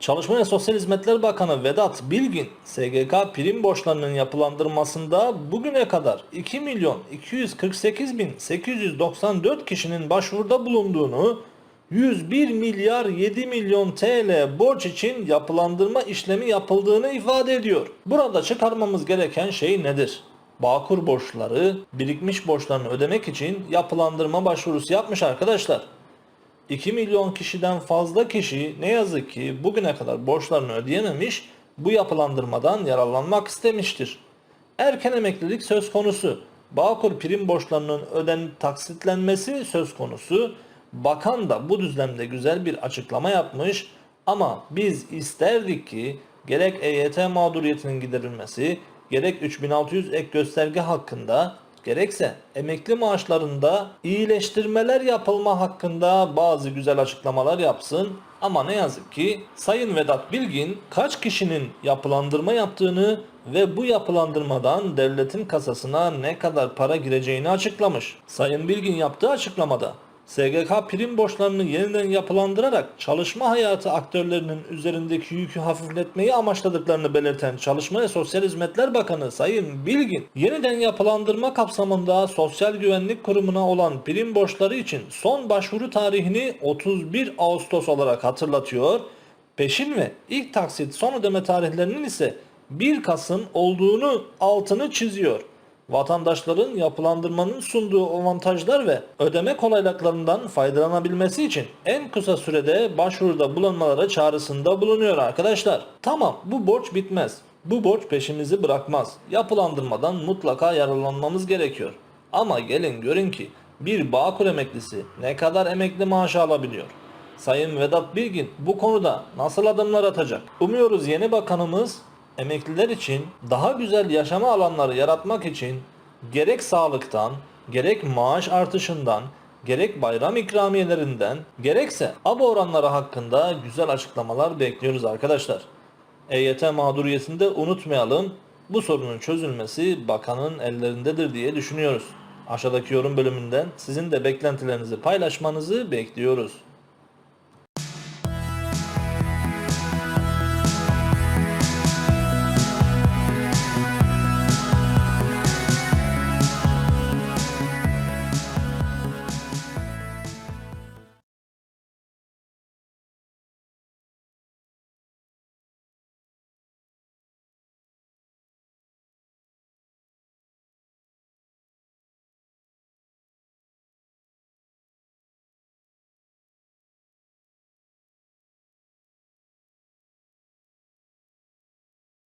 Çalışma ve Sosyal Hizmetler Bakanı Vedat Bilgin, SGK prim borçlarının yapılandırmasında bugüne kadar 2 milyon 248 bin 894 kişinin başvuruda bulunduğunu, 101 milyar 7 milyon TL borç için yapılandırma işlemi yapıldığını ifade ediyor. Burada çıkarmamız gereken şey nedir? Bağkur borçları, birikmiş borçlarını ödemek için yapılandırma başvurusu yapmış arkadaşlar. 2 milyon kişiden fazla kişi ne yazık ki bugüne kadar borçlarını ödeyememiş, bu yapılandırmadan yararlanmak istemiştir. Erken emeklilik söz konusu. Bağkur prim borçlarının ödenip taksitlenmesi söz konusu. Bakan da bu düzlemde güzel bir açıklama yapmış ama biz isterdik ki gerek EYT mağduriyetinin giderilmesi, gerek 3600 ek gösterge hakkında gerekse emekli maaşlarında iyileştirmeler yapılma hakkında bazı güzel açıklamalar yapsın. Ama ne yazık ki Sayın Vedat Bilgin kaç kişinin yapılandırma yaptığını ve bu yapılandırmadan devletin kasasına ne kadar para gireceğini açıklamış. Sayın Bilgin yaptığı açıklamada SGK prim borçlarını yeniden yapılandırarak çalışma hayatı aktörlerinin üzerindeki yükü hafifletmeyi amaçladıklarını belirten Çalışma ve Sosyal Hizmetler Bakanı Sayın Bilgin, yeniden yapılandırma kapsamında Sosyal Güvenlik Kurumu'na olan prim borçları için son başvuru tarihini 31 Ağustos olarak hatırlatıyor. Peşin ve ilk taksit son ödeme tarihlerinin ise 1 Kasım olduğunu altını çiziyor vatandaşların yapılandırmanın sunduğu avantajlar ve ödeme kolaylıklarından faydalanabilmesi için en kısa sürede başvuruda bulunmaları çağrısında bulunuyor arkadaşlar. Tamam bu borç bitmez. Bu borç peşimizi bırakmaz. Yapılandırmadan mutlaka yararlanmamız gerekiyor. Ama gelin görün ki bir Bağkur emeklisi ne kadar emekli maaşı alabiliyor? Sayın Vedat Bilgin bu konuda nasıl adımlar atacak? Umuyoruz yeni bakanımız emekliler için daha güzel yaşama alanları yaratmak için gerek sağlıktan, gerek maaş artışından, gerek bayram ikramiyelerinden, gerekse abo oranları hakkında güzel açıklamalar bekliyoruz arkadaşlar. EYT mağduriyetini de unutmayalım. Bu sorunun çözülmesi bakanın ellerindedir diye düşünüyoruz. Aşağıdaki yorum bölümünden sizin de beklentilerinizi paylaşmanızı bekliyoruz.